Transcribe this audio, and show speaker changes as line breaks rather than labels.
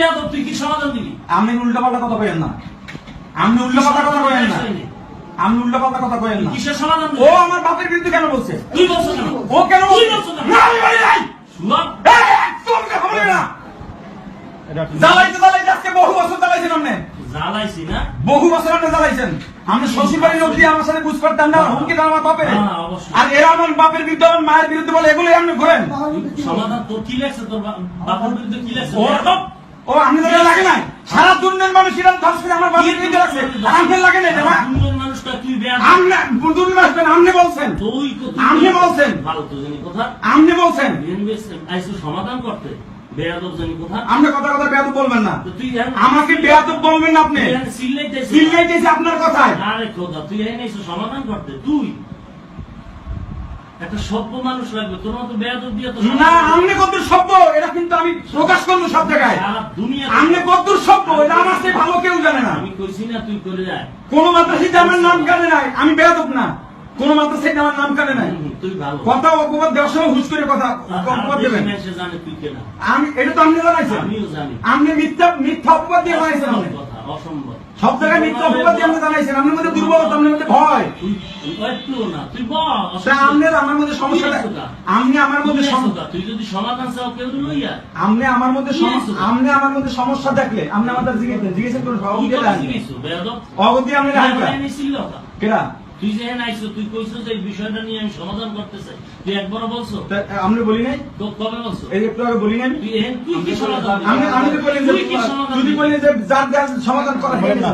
বেয়াদব তুই কি সমাধান দিবি?
আপনি উল্টা পাল্টা কথা কইেন না। আপনি উল্টা পাল্টা কথা কইেন না। আপনি উল্টা পাল্টা কথা কইেন না।
কিসের সমাধান
ও আমার বাপের বিরুদ্ধে কেন বলছে?
তুই বলছো কেন?
ও কেন
তুই
বলছে
বলছো কেন?
না আমি বলি নাই এই, কথা না। জ্বালাইতে জ্বালাইতে আজকে বহু বছর জ্বালাইছেন আপনি।
জ্বালাইছি না?
বহু বছর আপনি জ্বালাইছেন। আপনি শ্বশুর বাড়ির লোক দিয়ে আমার সাথে বুঝ করতেন না হুমকি দেন আমার বাপের
হ্যাঁ,
আর এরা আমার বাপের বিরুদ্ধে আমার মায়ের বিরুদ্ধে বলে এগুলোই আপনি ঘোরেন।
সমাধান তোর কি লাগছে তোর বা- বাবার বিরুদ্ধে কি লাগছে
ও লাগে নাই? সারা দুনিয়ার মানুষ ধর্ষ করে আমার লাগছে লাগে না?
দুনিয়ার মানুষটা তুই বেয়াদব?
আপনি বুদুল মাসবেন আপনি বলছেন।
তুই
আপনি বলছেন।
ভালো তো জানি কথা।
আপনি বলছেন।
আইসু সমাধান করতে। বেয়াদব কথা।
কথা কথা বেয়াদব বলবেন না।
তুই
আমাকে বেয়াদব বলবেন আপনি।
তুই এখন চিল্লাইতেছিস।
চিল্লাইতেছি আপনার কথায়।
আরে খোদা তুই এনে এসে সমাধান করতে। তুই। একটা সভ্য মানুষ লাগবে। তোর মতো বেয়াদব দিয়ে তো
না আপনি কত সভ্য প্রকাশ করব সব জায়গায়।
আমি
কদ্দুর কত সভ্য এটা আমার সে ভালো কেউ জানে না।
আমি কইছি না তুই করে যায়
কোন মাদ্রাসাতে আমার নাম কানে নাই আমি বেয়াদব না। কোন মাদ্রাসাতে আমার নাম কানে নাই। কথা অপবাদ দেওয়ার সময় হুশ করে কথা অপবাদ দেবেন। আমি এটা তো আমি জানাইছেন। আপনি মিথ্যা মিথ্যা অপবাদ দিয়ে বানাইছেন
অসম্ভব
আপনি
কথা অসম্ভব
সব জায়গায় মিথ্যা অপবাদ দিয়ে আপনি জানাইছেন। আপনার মধ্যে দুর্বলতা আপনার মধ্যে ভয়।
তুই তুই একটু না তুই বল
তা আপনার আমার মধ্যে সমস্যাটা আপনি আমার মধ্যে
তুই যদি সমাধান চাও কেউ লইয়া
আপনি আমার মধ্যে সম-
কি হয়েছে?
আপনি আমার মধ্যে সমস্যা দেখলে আপনি আমাদের জিজ্ঞেস জিজ্ঞেস করুন অগতি আপনি। কেরা
তুই যে আইছো তুই কইছো যে বিষয়টা নিয়ে আমি সমাধান করতে চাই। তুই একবারও বলছো?
আমরা বলি নাই?
তো কবে বলছো?
এই একটু বলি নাই?
তুই তুই কি সমাধান
আমি আমি বলি যদি বলি যে যার যার সমাধান করা হয় না